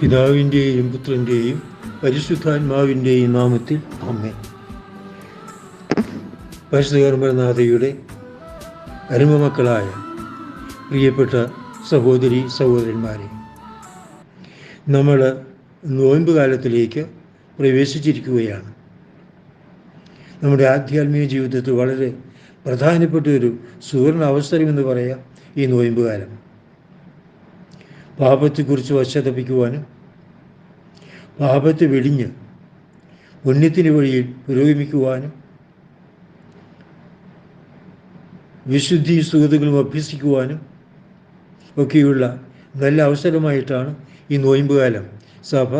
പിതാവിന്റെയും പുത്രന്റെയും പരിശുദ്ധാത്മാവിന്റെയും നാമത്തിൽ അമ്മ പരിശുദ്ധകർമ്മനാഥയുടെ അരുമമക്കളായ പ്രിയപ്പെട്ട സഹോദരി സഹോദരന്മാരെ നമ്മൾ നോയമ്പ് കാലത്തിലേക്ക് പ്രവേശിച്ചിരിക്കുകയാണ്. നമ്മുടെ ആധ്യാത്മിക ജീവിതത്തിൽ വളരെ പ്രധാനപ്പെട്ട ഒരു സുവർണ അവസരം എന്ന് പറയാം ഈ നോയമ്പ് കാലം. പാപത്തെക്കുറിച്ച് പശ്ചാത്തപിക്കുവാനും പാപത്തെ വെടിഞ്ഞ് പുണ്യത്തിന് വഴിയിൽ പുരോഗമിക്കുവാനും വിശുദ്ധി സുഹൃത്തുക്കളും അഭ്യസിക്കുവാനും ഒക്കെയുള്ള നല്ല അവസരമായിട്ടാണ് ഈ നോയമ്പുകാലം സഭ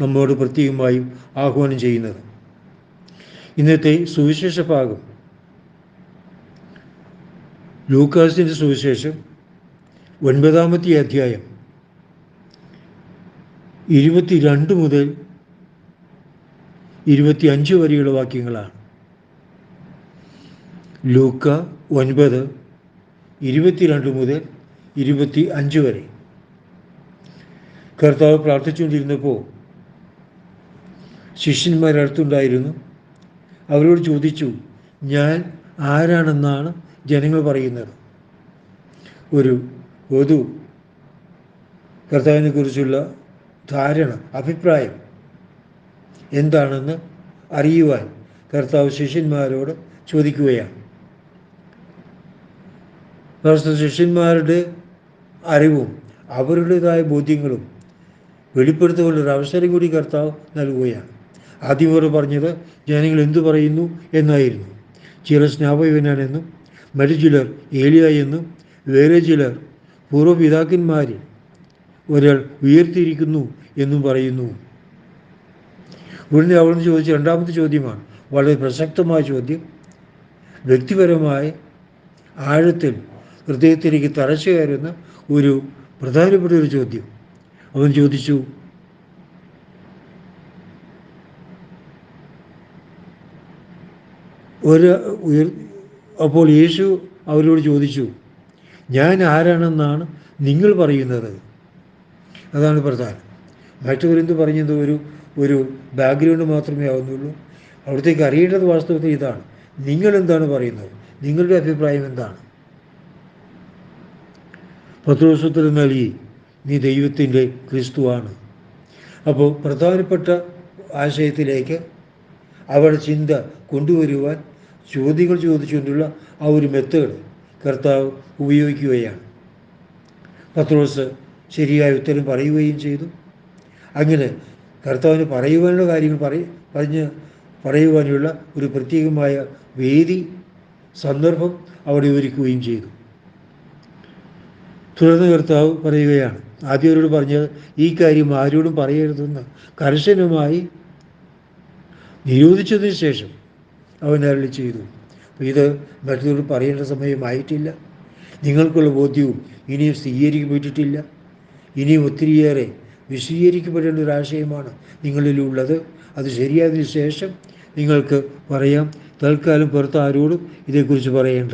നമ്മോട് പ്രത്യേകമായും ആഹ്വാനം ചെയ്യുന്നത്. ഇന്നത്തെ സുവിശേഷ ഭാഗം. ലൂക്കാസിന്റെ സുവിശേഷം ഒൻപതാമത്തെ അധ്യായം. ഇരുപത്തിരണ്ട് മുതൽ ഇരുപത്തി അഞ്ച് വരെയുള്ള വാക്യങ്ങളാണ്. ലൂക്ക ഒൻപത് ഇരുപത്തിരണ്ട് മുതൽ ഇരുപത്തി അഞ്ച് വരെ. കർത്താവ് പ്രാർത്ഥിച്ചുകൊണ്ടിരുന്നപ്പോൾ ശിഷ്യന്മാരടുത്തുണ്ടായിരുന്നു അവരോട് ചോദിച്ചു ഞാൻ ആരാണെന്നാണ് ജനങ്ങൾ പറയുന്നത്? ഒരു പൊതു കർത്താവിനെ കുറിച്ചുള്ള ധാരണ അഭിപ്രായം എന്താണെന്ന് അറിയുവാൻ കർത്താവ് ശിഷ്യന്മാരോട് ചോദിക്കുകയാണ്. ശിഷ്യന്മാരുടെ അറിവും അവരുടേതായ ബോധ്യങ്ങളും വെളിപ്പെടുത്തുകൊണ്ടൊരു അവസരം കൂടി കർത്താവ് നൽകുകയാണ്. ആദ്യം അവർ പറഞ്ഞത് ജനങ്ങൾ എന്തു പറയുന്നു? എന്നായിരുന്നു. ചിലർ സ്നാപകനാണെന്നും മറ്റു ചിലർ ഏലിയ എന്നും വേറെ ചിലർ പൂർവപിതാക്കന്മാരിൽ ഒരാൾ ഉയർത്തിയിരിക്കുന്നു എന്നും പറയുന്നു. ഉടനെ അവിടുന്ന് ചോദിച്ച രണ്ടാമത്തെ ചോദ്യമാണ് വളരെ പ്രസക്തമായ ചോദ്യം. വ്യക്തിപരമായ ആഴത്തിൽ ഹൃദയത്തിലേക്ക് തറച്ചു കയറുന്ന ഒരു പ്രധാനപ്പെട്ട ഒരു ചോദ്യം. അവൻ ചോദിച്ചു ഒരു ഉയർ അപ്പോൾ യേശു അവരോട് ചോദിച്ചു ഞാൻ ആരാണെന്നാണ് നിങ്ങൾ പറയുന്നത്? അതാണ് പ്രധാനം. മറ്റവരെന്ത് പറഞ്ഞത് ഒരു ഒരു ബാക്ക്ഗ്രൗണ്ട് മാത്രമേ ആവുന്നുള്ളൂ. അവിടത്തേക്ക് അറിയേണ്ടത് വാസ്തവത്തിൽ ഇതാണ്. നിങ്ങൾ എന്താണ് പറയുന്നത്? നിങ്ങളുടെ അഭിപ്രായം എന്താണ്? പത്ത് ദിവസത്തിൽ നൽകി നീ ദൈവത്തിന്റെ ക്രിസ്തുവാണ്. അപ്പോൾ പ്രധാനപ്പെട്ട ആശയത്തിലേക്ക് അവരുടെ ചിന്ത കൊണ്ടുവരുവാൻ ചോദ്യങ്ങൾ ചോദിച്ചുകൊണ്ടുള്ള ആ ഒരു മെത്തേഡ് കർത്താവ് ഉപയോഗിക്കുകയാണ്. പത്രോസ് ശരിയായ ഉത്തരം പറയുകയും ചെയ്തു. അങ്ങനെ കർത്താവിന് പറയുവാനുള്ള കാര്യങ്ങൾ പറയ പറഞ്ഞ് പറയുവാനുള്ള ഒരു പ്രത്യേകമായ വേദി സന്ദർഭം അവിടെ ഒരുക്കുകയും ചെയ്തു. തുടർന്ന് കർത്താവ് പറയുകയാണ് ആദ്യവരോട് പറഞ്ഞത് ഈ കാര്യം ആരോടും പറയരുതെന്ന്. കർശനമായി നിരോധിച്ചതിന് ശേഷം അവൻ അരളി ചെയ്തു. ഇത് മറ്റുള്ളവർ പറയേണ്ട സമയമായിട്ടില്ല. നിങ്ങൾക്കുള്ള ബോധ്യവും ഇനിയും സ്ഥിരീകരിക്കപ്പെട്ടിട്ടില്ല ഇനിയും ഒത്തിരിയേറെ വിശദീകരിക്കപ്പെടേണ്ട ഒരു ആശയമാണ് നിങ്ങളിലുള്ളത്. അത് ശരിയായതിനു ശേഷം നിങ്ങൾക്ക് പറയാം. തൽക്കാലം പുറത്ത് ആരോടും ഇതേക്കുറിച്ച് പറയേണ്ട.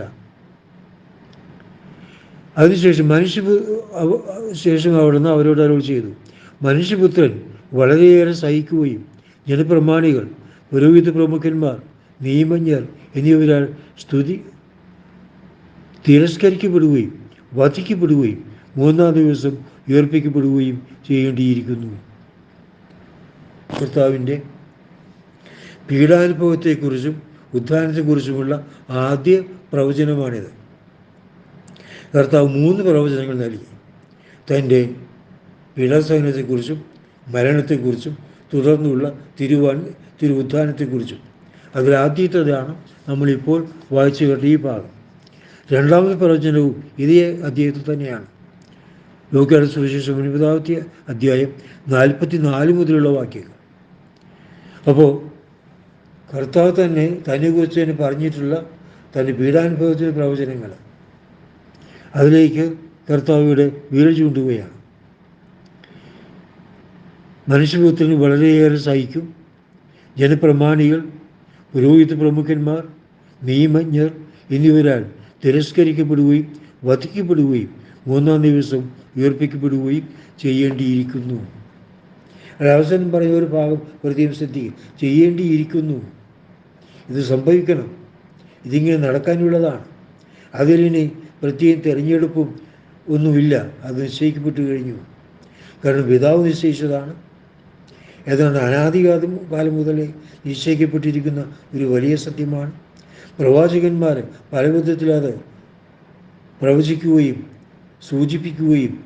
അതിനുശേഷം മനുഷ്യ ശേഷം അവിടുന്ന് അവരോട് അരുൾ ചെയ്തു? മനുഷ്യപുത്രൻ വളരെയേറെ സഹിക്കുകയും ജനപ്രമാണികൾ പുരോഹിത പ്രമുഖന്മാർ നിയമജ്ഞർ എന്നിവരാൽ സ്തുതി തിരസ്കരിക്കപ്പെടുകയും വധിക്കപ്പെടുകയും മൂന്നാം ദിവസം ഉയർപ്പിക്കപ്പെടുകയും ചെയ്യേണ്ടിയിരിക്കുന്നു. കർത്താവിന്റെ പീഡാനുഭവത്തെക്കുറിച്ചും ഉദ്ധാനത്തെക്കുറിച്ചുമുള്ള ആദ്യ പ്രവചനമാണിത്. കർത്താവ് മൂന്ന് പ്രവചനങ്ങൾ നൽകി. തന്റെ പീഡാസഹനത്തെക്കുറിച്ചും മരണത്തെക്കുറിച്ചും തുടർന്നുള്ള തിരുവാൻ തിരുവുദ്ധാനത്തെക്കുറിച്ചും അതിൽ ആദ്യത്തേതാണ് നമ്മളിപ്പോൾ വായിച്ചു കേട്ട ഈ ഭാഗം. രണ്ടാമത്തെ പ്രവചനവും ഇതേ അദ്ദേഹത്തിൽ തന്നെയാണ്. ലോകയുടെ സുവിശേഷം ഒൻപതാമത്തെ അധ്യായം നാൽപ്പത്തി നാല് മുതലുള്ള വാക്യങ്ങൾ. അപ്പോൾ കർത്താവ് തന്നെ തന്നെക്കുറിച്ച് തന്നെ പറഞ്ഞിട്ടുള്ള തന്റെ പീഡാനുഭവത്തിന്റെ പ്രവചനങ്ങൾ. അതിലേക്ക് കർത്താവിയുടെ വീട് ചൂണ്ടുകയാണ്. മനുഷ്യപുത്രന് വളരെയേറെ സഹിക്കും. ജനപ്രമാണികൾ പുരോഹിത പ്രമുഖന്മാർ നിയമജ്ഞർ എന്നിവരാൽ തിരസ്കരിക്കപ്പെടുകയും വധിക്കപ്പെടുകയും മൂന്നാം ദിവസം ഉയർപ്പിക്കപ്പെടുകയും ചെയ്യേണ്ടിയിരിക്കുന്നു. അവസാനം പറഞ്ഞ ഒരു ഭാഗം പ്രത്യേകം ശ്രദ്ധിക്കും ചെയ്യേണ്ടിയിരിക്കുന്നു. ഇത് സംഭവിക്കണം. ഇതിങ്ങനെ നടക്കാനുള്ളതാണ്. അതിലിനി പ്രത്യേകം തിരഞ്ഞെടുപ്പും ഒന്നുമില്ല. അത് നിശ്ചയിക്കപ്പെട്ടു കഴിഞ്ഞു. കാരണം പിതാവ് നിശ്ചയിച്ചതാണ്. ഏതാണ്ട് അനാദികാലം കാലം മുതലേ നിശ്ചയിക്കപ്പെട്ടിരിക്കുന്ന ഒരു വലിയ സത്യമാണ്. പ്രവാചകന്മാർ പല വിധത്തിലത് പ്രവചിക്കുകയും സൂചിപ്പിക്കുകയും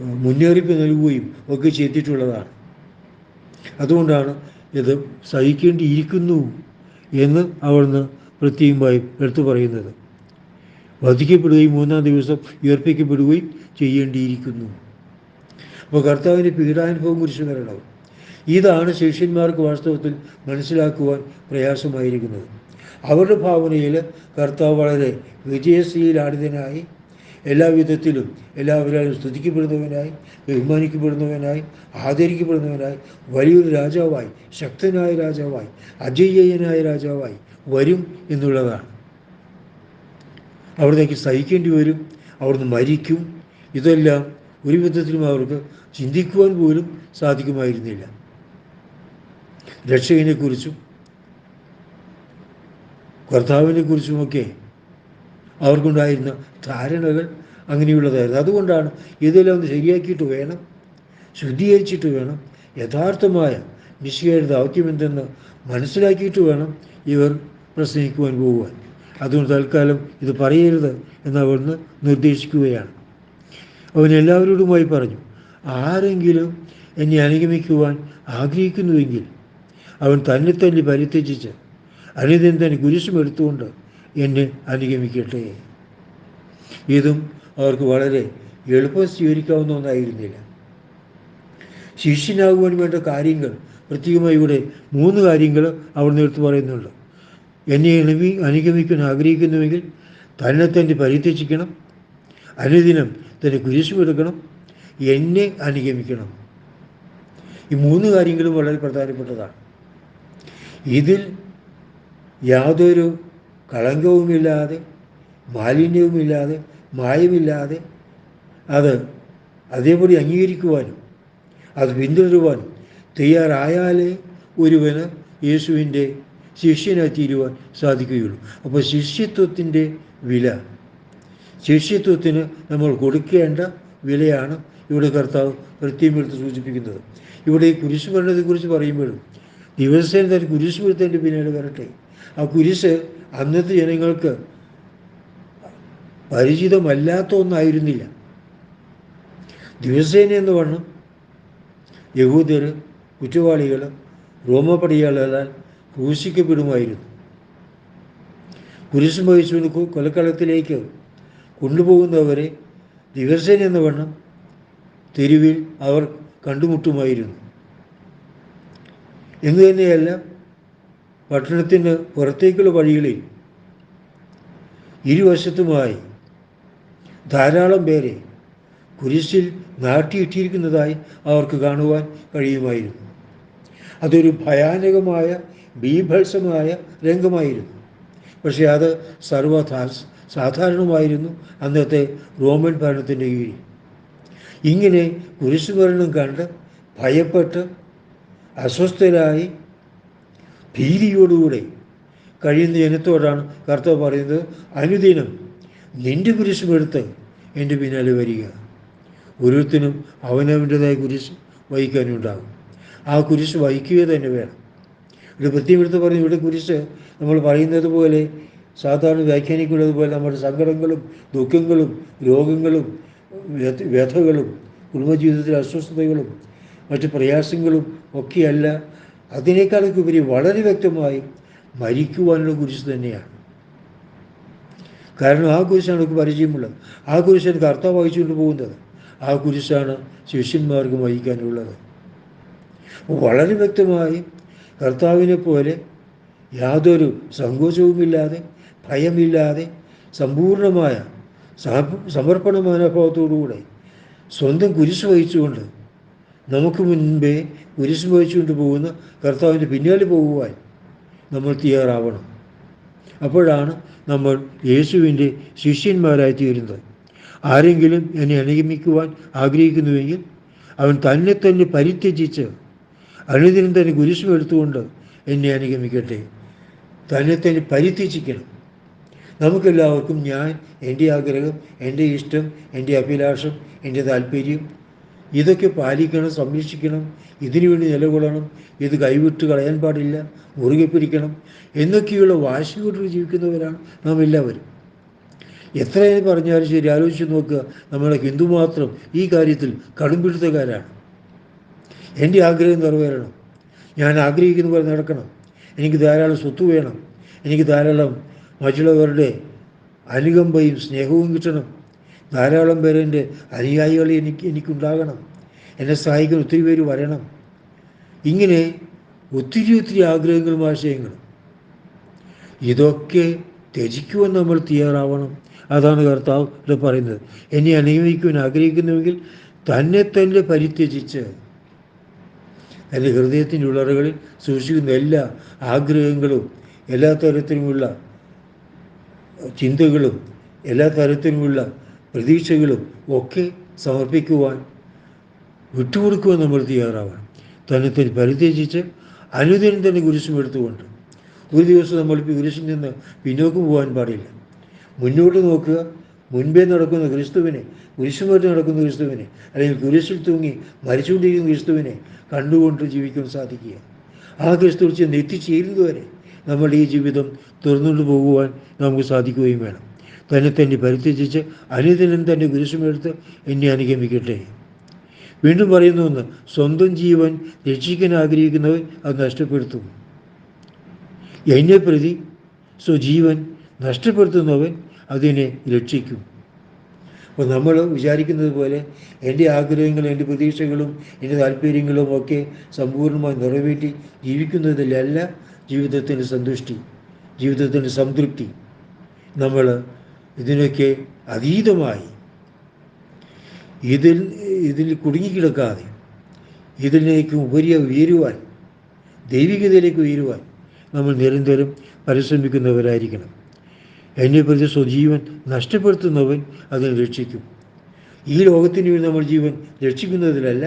മുന്നറിയിപ്പ് നൽകുകയും ഒക്കെ ചെയ്തിട്ടുള്ളതാണ്. അതുകൊണ്ടാണ് ഇത് സഹിക്കേണ്ടിയിരിക്കുന്നു എന്ന് അവിടുന്ന് പ്രത്യേകമായി എടുത്തു പറയുന്നത്. വധിക്കപ്പെടുകയും മൂന്നാം ദിവസം ഉയർപ്പിക്കപ്പെടുകയും ചെയ്യേണ്ടിയിരിക്കുന്നു. അപ്പോൾ കർത്താവിന്റെ പീഡാനുഭവം കുറിച്ച് വരണം ഇതാണ് ശിഷ്യന്മാർക്ക് വാസ്തവത്തിൽ മനസ്സിലാക്കുവാൻ പ്രയാസമായിരിക്കുന്നത്. അവരുടെ ഭാവനയിൽ കർത്താവ് വളരെ വിജയശ്രീലാടിതനായി എല്ലാ വിധത്തിലും എല്ലാവരും സ്തുതിക്കപ്പെടുന്നവനായി ബഹുമാനിക്കപ്പെടുന്നവനായി ആദരിക്കപ്പെടുന്നവനായി വലിയൊരു രാജാവായി ശക്തനായ രാജാവായി അജയ്യനായ രാജാവായി വരും എന്നുള്ളതാണ്. അവിടേക്ക് സഹിക്കേണ്ടി വരും അവിടുന്ന് മരിക്കും. ഇതെല്ലാം ഒരു വിധത്തിലും അവർക്ക് ചിന്തിക്കുവാൻ പോലും സാധിക്കുമായിരുന്നില്ല. രക്ഷകനെക്കുറിച്ചും കർത്താവിനെ കുറിച്ചുമൊക്കെ അവർക്കുണ്ടായിരുന്ന ധാരണകൾ അങ്ങനെയുള്ളതായിരുന്നു. അതുകൊണ്ടാണ് ഇതെല്ലാം ഒന്ന് ശരിയാക്കിയിട്ട് വേണം ശുദ്ധീകരിച്ചിട്ട് വേണം യഥാർത്ഥമായ നിശ്ചയുടെ ദൗത്യം എന്തെന്ന് മനസ്സിലാക്കിയിട്ട് വേണം ഇവർ പ്രസംഗിക്കുവാൻ പോകുവാൻ. അതുകൊണ്ട് തൽക്കാലം ഇത് പറയരുത് എന്ന് അവിടുന്ന് നിർദ്ദേശിക്കുകയാണ്. അവൻ എല്ലാവരോടുമായി പറഞ്ഞു ആരെങ്കിലും എന്നെ അനുഗമിക്കുവാൻ ആഗ്രഹിക്കുന്നുവെങ്കിൽ അവൻ തന്നെ തന്നെ പരിത്യജിച്ച് അനുദിനം തന്നെ കുരിശും എടുത്തുകൊണ്ട് എന്നെ അനുഗമിക്കട്ടെ. ഇതും അവർക്ക് വളരെ എളുപ്പം സ്വീകരിക്കാവുന്ന ഒന്നായിരുന്നില്ല. ശിഷ്യനാകുവാൻ വേണ്ട കാര്യങ്ങൾ പ്രത്യേകമായി ഇവിടെ മൂന്ന് കാര്യങ്ങൾ അവിടുന്ന് എടുത്ത് പറയുന്നുണ്ട്. എന്നെ എളിമി അനുഗമിക്കാൻ ആഗ്രഹിക്കുന്നുവെങ്കിൽ തന്നെ തന്നെ പരിത്യജിക്കണം. അനുദിനം തന്നെ കുരിശുമെടുക്കണം എന്നെ അനുഗമിക്കണം. ഈ മൂന്ന് കാര്യങ്ങളും വളരെ പ്രധാനപ്പെട്ടതാണ്. ഇതിൽ യാതൊരു കളങ്കവുമില്ലാതെ മാലിന്യവുമില്ലാതെ മായമില്ലാതെ അത് അതേപടി അംഗീകരിക്കുവാനും അത് പിന്തുടരുവാനും തയ്യാറായാലേ ഒരുവന് യേശുവിന്റെ ശിഷ്യനായി തീരുവാൻ സാധിക്കുകയുള്ളൂ. അപ്പോൾ ശിഷ്യത്വത്തിന്റെ വില ശിഷ്യത്വത്തിന് നമ്മൾ കൊടുക്കേണ്ട വിലയാണ് ഇവിടെ കർത്താവ് കൃത്യമെടുത്ത് സൂചിപ്പിക്കുന്നത്. ഇവിടെ ഈ കുരിശുമരണത്തെക്കുറിച്ച് പറയുമ്പോഴും ദിവസേന തന്നെ കുരിശ് വരുത്തതിന്റെ പിന്നീട് വരട്ടെ. ആ കുരിശ് അന്നത്തെ ജനങ്ങൾക്ക് പരിചിതമല്ലാത്ത ഒന്നായിരുന്നില്ല ദിവസേന എന്ന് പറഞ്ഞു യഹൂദർ കുറ്റവാളികൾ റോമപടിയാളാൽ ക്രൂശിക്കപ്പെടുമായിരുന്നു. കുരിശും വഹിച്ചുകൊണ്ട് കൊലക്കളത്തിലേക്ക് കൊണ്ടുപോകുന്നവരെ ദിവസേന എന്ന വണ്ണം തെരുവിൽ അവർ കണ്ടുമുട്ടുമായിരുന്നു. എന്ന് തന്നെയല്ല പട്ടണത്തിന് പുറത്തേക്കുള്ള വഴികളിൽ ഇരുവശത്തുമായി ധാരാളം പേരെ കുരിശിൽ നാട്ടിയിട്ടിരിക്കുന്നതായി അവർക്ക് കാണുവാൻ കഴിയുമായിരുന്നു. അതൊരു ഭയാനകമായ ബീഭത്സമായ രംഗമായിരുന്നു. പക്ഷേ അത് സർവ സാധാരണമായിരുന്നു അന്നത്തെ റോമൻ ഭരണത്തിന്റെ കീഴിൽ. ഇങ്ങനെ കുരിശുമരണം കണ്ട് ഭയപ്പെട്ട് അസ്വസ്ഥരായി ഭീതിയോടുകൂടെ കഴിയുന്ന ജനത്തോടാണ് കർത്താവ് പറയുന്നത് അനുദിനം നിന്റെ കുരിശുമെടുത്ത് എന്റെ പിന്നാലെ വരിക. ഓരോരുത്തരും അവനവന്റെതായ കുരിശ് വഹിക്കാനുണ്ടാകും. ആ കുരിശ് വഹിക്കുക തന്നെ വേണം. ഇവിടെ പ്രത്യേകം എടുത്ത് പറഞ്ഞു ഇവിടെ കുരിശ് നമ്മൾ പറയുന്നത് പോലെ സാധാരണ വ്യാഖ്യാനിക്കുന്നത് പോലെ നമ്മുടെ സങ്കടങ്ങളും ദുഃഖങ്ങളും രോഗങ്ങളും വ്യഥ- വ്യഥകളും കുടുംബജീവിതത്തിലെ അസ്വസ്ഥതകളും മറ്റ് പ്രയാസങ്ങളും ഒക്കെയല്ല അതിനേക്കാളൊക്കെ ഉപരി വളരെ വ്യക്തമായി മരിക്കുവാനുള്ള കുരിശ് തന്നെയാണ്. കാരണം ആ കുരിശാണ് നമുക്ക് പരിചയമുള്ളത്. ആ കുരിശാണ് കർത്താവ് വഹിച്ചുകൊണ്ട് പോകുന്നത്. ആ കുരിശാണ് ശിഷ്യന്മാർക്ക് വഹിക്കാനുള്ളത് വളരെ വ്യക്തമായി കർത്താവിനെ പോലെ യാതൊരു സങ്കോചവുമില്ലാതെ ഭയമില്ലാതെ സമ്പൂർണമായ സമ- സമർപ്പണ മനോഭാവത്തോടുകൂടെ സ്വന്തം കുരിശ് വഹിച്ചുകൊണ്ട് നമുക്ക് മുൻപേ കുരിശ് പോകുന്ന കർത്താവിന്റെ പിന്നാലെ പോകുവാൻ നമ്മൾ തയ്യാറാവണം. അപ്പോഴാണ് നമ്മൾ യേശുവിന്റെ ശിഷ്യന്മാരായി തീരുന്നത്. ആരെങ്കിലും എന്നെ അനുഗമിക്കുവാൻ ആഗ്രഹിക്കുന്നുവെങ്കിൽ അവൻ തന്നെ തന്നെ പരിത്യജിച്ച് അനുദിനം തന്നെ കുരിശും എടുത്തുകൊണ്ട് എന്നെ അനുഗമിക്കട്ടെ. തന്നെ തന്നെ പരിത്യജിക്കണം. നമുക്കെല്ലാവർക്കും ഞാൻ എന്റെ ആഗ്രഹം എന്റെ ഇഷ്ടം എന്റെ അഭിലാഷം എന്റെ താല്പര്യം ഇതൊക്കെ പാലിക്കണം സംരക്ഷിക്കണം ഇതിനു വേണ്ടി നിലകൊള്ളണം ഇത് കൈവിട്ട് കളയാൻ പാടില്ല മുറുകെ പിടിക്കണം എന്നൊക്കെയുള്ള വാശിയോട് ജീവിക്കുന്നവരാണ് നാം എല്ലാവരും എത്ര പറഞ്ഞാലും ശരി ആലോചിച്ച് നോക്കുക നമ്മളെ ഹിന്ദു മാത്രം ഈ കാര്യത്തിൽ കടുംപിടുത്തക്കാരാണ്. എന്റെ ആഗ്രഹം നിറവേറണം. ഞാൻ ആഗ്രഹിക്കുന്ന പോലെ നടക്കണം. എനിക്ക് ധാരാളം സ്വത്ത് വേണം. എനിക്ക് ധാരാളം മറ്റുള്ളവരുടെ അനുകമ്പയും സ്നേഹവും കിട്ടണം. ധാരാളം പേര് എന്റെ അനുയായികൾ എനിക്ക് എനിക്കുണ്ടാകണം. എന്നെ സഹായിക്കാൻ ഒത്തിരി പേര് വരണം. ഇങ്ങനെ ഒത്തിരി ഒത്തിരി ആഗ്രഹങ്ങളും ആശയങ്ങളും. ഇതൊക്കെ ത്യജിക്കുവാൻ നമ്മൾ തയ്യാറാവണം. അതാണ് കർത്താവ് ഇവിടെ പറയുന്നത്. എന്നെ അനുഗമിക്കുവാൻ ആഗ്രഹിക്കുന്നുവെങ്കിൽ തന്നെ തന്നെ പരിത്യജിച്ച് എന്റെ ഹൃദയത്തിന്റെ ഉള്ളറകളിൽ സൂക്ഷിക്കുന്ന എല്ലാ ആഗ്രഹങ്ങളും എല്ലാ തരത്തിലുമുള്ള ചിന്തകളും എല്ലാ തരത്തിലുമുള്ള പ്രതീക്ഷകളും ഒക്കെ സമർപ്പിക്കുവാൻ വിട്ടുകൊടുക്കുവാൻ നമ്മൾ തയ്യാറാവണം. തന്നെ തന്നെ പരിത്യജിച്ച് അനുദിനം തന്നെ കുരിശും എടുത്തുകൊണ്ട് ഒരു ദിവസം നമ്മൾ കുരിശിൽ നിന്ന് പിന്നോക്ക് പോകാൻ പാടില്ല. മുന്നോട്ട് നോക്കുക. മുൻപേ നടക്കുന്ന ക്രിസ്തുവിനെ കുരിശുമായിട്ട് നടക്കുന്ന ക്രിസ്തുവിനെ അല്ലെങ്കിൽ കുരിശിൽ തൂങ്ങി മരിച്ചുകൊണ്ടിരിക്കുന്ന ക്രിസ്തുവിനെ കണ്ടുകൊണ്ട് ജീവിക്കാൻ സാധിക്കുക. ആ ക്രിസ്തു ചെന്ന് എത്തിച്ചേരുന്നതുവരെ നമ്മുടെ ഈ ജീവിതം തുറന്നുകൊണ്ട് പോകുവാൻ നമുക്ക് സാധിക്കുകയും വേണം. തന്നെ തന്നെ പരിത്യജിച്ച് അനുദിനം തന്നെ കുരിശുമെടുത്ത് എന്നെ അനുഗമിക്കട്ടെ. വീണ്ടും പറയുന്നു ഒന്ന് സ്വന്തം ജീവൻ രക്ഷിക്കാൻ ആഗ്രഹിക്കുന്നവർ അത് നഷ്ടപ്പെടുത്തും. എന്നെ പ്രതി സ്വജീവൻ നഷ്ടപ്പെടുത്തുന്നവൻ അതിനെ രക്ഷിക്കും. അപ്പോൾ നമ്മൾ വിചാരിക്കുന്നത് പോലെ എന്റെ ആഗ്രഹങ്ങളും എന്റെ പ്രതീക്ഷകളും എന്റെ താല്പര്യങ്ങളും ഒക്കെ സമ്പൂർണമായി നിറവേറ്റി ജീവിക്കുന്നതിലല്ല ജീവിതത്തിന്റെ സന്തുഷ്ടി ജീവിതത്തിന്റെ സംതൃപ്തി. നമ്മൾ ഇതിനൊക്കെ അതീതമായി. ഇതിൽ ഇതിൽ കുടുങ്ങിക്കിടക്കാതെ ഇതിലേക്ക് ഉപരിയ ഉയരുവാൻ ദൈവികതയിലേക്ക് ഉയരുവാൻ നമ്മൾ നിരന്തരം പരിശ്രമിക്കുന്നവരായിരിക്കണം. എന്നെ പ്രതി സ്വജീവൻ നഷ്ടപ്പെടുത്തുന്നവൻ അതിനെ രക്ഷിക്കും. ഈ ലോകത്തിന് വേണ്ടി നമ്മൾ ജീവൻ രക്ഷിക്കുന്നതിലല്ല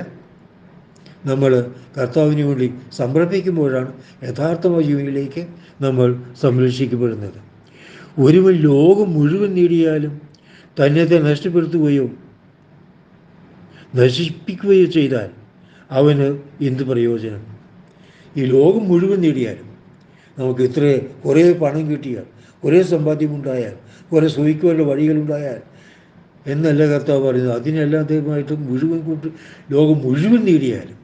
നമ്മൾ കർത്താവിന് വേണ്ടി സമർപ്പിക്കുമ്പോഴാണ് യഥാർത്ഥമായ ജീവനിലേക്ക് നമ്മൾ സംരക്ഷിക്കപ്പെടുന്നത്. ഒരുവൻ ലോകം മുഴുവൻ നേടിയാലും തന്നെത്തെ തന്നെ നഷ്ടപ്പെടുത്തുകയോ നശിപ്പിക്കുകയോ ചെയ്താൽ അവന് എന്ത് പ്രയോജനം? ഈ ലോകം മുഴുവൻ നേടിയാലും നമുക്ക് ഇത്ര കുറേ പണം കിട്ടിയാൽ കുറേ സമ്പാദ്യമുണ്ടായാൽ കുറേ സുഖിക്കുവാനുള്ള വഴികളുണ്ടായാൽ എന്നല്ല കർത്താവ് പറയുന്നത്. അതിനെല്ലാത്തേമായിട്ടും മുഴുവൻ കൂട്ട് ലോകം മുഴുവൻ നേടിയാലും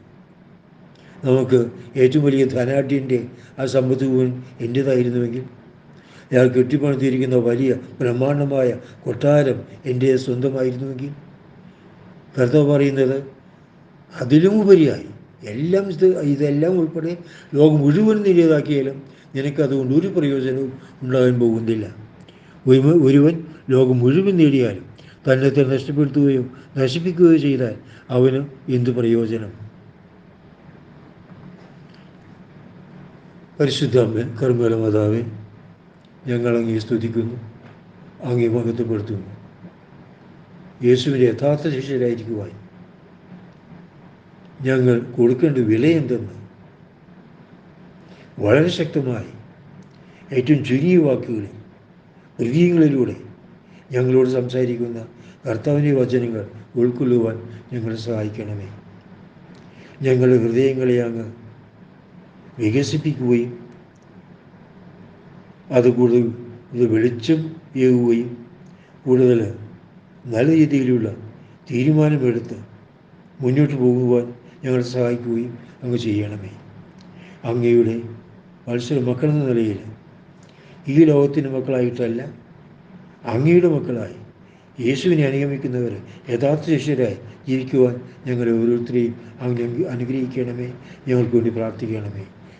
നമുക്ക് ഏറ്റവും വലിയ ധനാഢ്യന്റെ ആ സമ്പത്ത് മുഴുവൻ എന്റേതായിരുന്നുവെങ്കിൽ അയാൾ കെട്ടിപ്പണിത്തിയിരിക്കുന്ന വലിയ ബ്രഹ്മാണ്ഡമായ കൊട്ടാരം എന്റെ സ്വന്തമായിരുന്നുവെങ്കിൽ? കർത്താവ് പറയുന്നത് അതിലും ഉപരിയായി എല്ലാം ഇത് ഇതെല്ലാം ഉൾപ്പെടെ ലോകം മുഴുവൻ നിരേതാക്കിയാലും നിനക്കതുകൊണ്ട് ഒരു പ്രയോജനവും ഉണ്ടാകാൻ പോകുന്നില്ല. ഒരുവൻ ലോകം മുഴുവൻ നേടിയാലും തന്നെ തന്നെ നഷ്ടപ്പെടുത്തുകയോ നശിപ്പിക്കുകയോ ചെയ്താൽ അവന് എന്ത് പ്രയോജനം? പരിശുദ്ധ അമ്മ മാതാവേ ഞങ്ങൾ അങ്ങേ സ്തുതിക്കുന്നു. അങ്ങേ മഹത്വപ്പെടുത്തുന്നു. യേശുവിന്റെ യഥാർത്ഥ ശിഷ്യരായിരിക്കുവാൻ ഞങ്ങൾ കൊടുക്കേണ്ട വില എന്തെന്ന് വളരെ ശക്തമായി ഏറ്റവും ചുരുങ്ങിയ വാക്കുകളിൽ പ്രതീകങ്ങളിലൂടെ ഞങ്ങളോട് സംസാരിക്കുന്ന കർത്താവിന്റെ വചനങ്ങൾ ഉൾക്കൊള്ളുവാൻ ഞങ്ങളെ സഹായിക്കണമേ. ഞങ്ങളുടെ ഹൃദയങ്ങളെ അങ്ങ് വികസിപ്പിക്കുകയും അത് കൂടുതൽ ഇത് വെളിച്ചം ഏകുകയും കൂടുതൽ നല്ല രീതിയിലുള്ള തീരുമാനമെടുത്ത് മുന്നോട്ട് പോകുവാൻ ഞങ്ങളെ സഹായിക്കുകയും അങ്ങ് ചെയ്യണമേ. അങ്ങയുടെ മത്സര മക്കളെന്ന നിലയിൽ ഈ ലോകത്തിന്റെ മക്കളായിട്ടല്ല അങ്ങയുടെ മക്കളായി യേശുവിനെ അനുഗമിക്കുന്നവർ യഥാർത്ഥ ശിഷ്യരായി ജീവിക്കുവാൻ ഞങ്ങളെ ഓരോരുത്തരെയും അങ്ങ് അനുഗ്രഹിക്കണമേ. ഞങ്ങൾക്ക് വേണ്ടി പ്രാർത്ഥിക്കണമേ.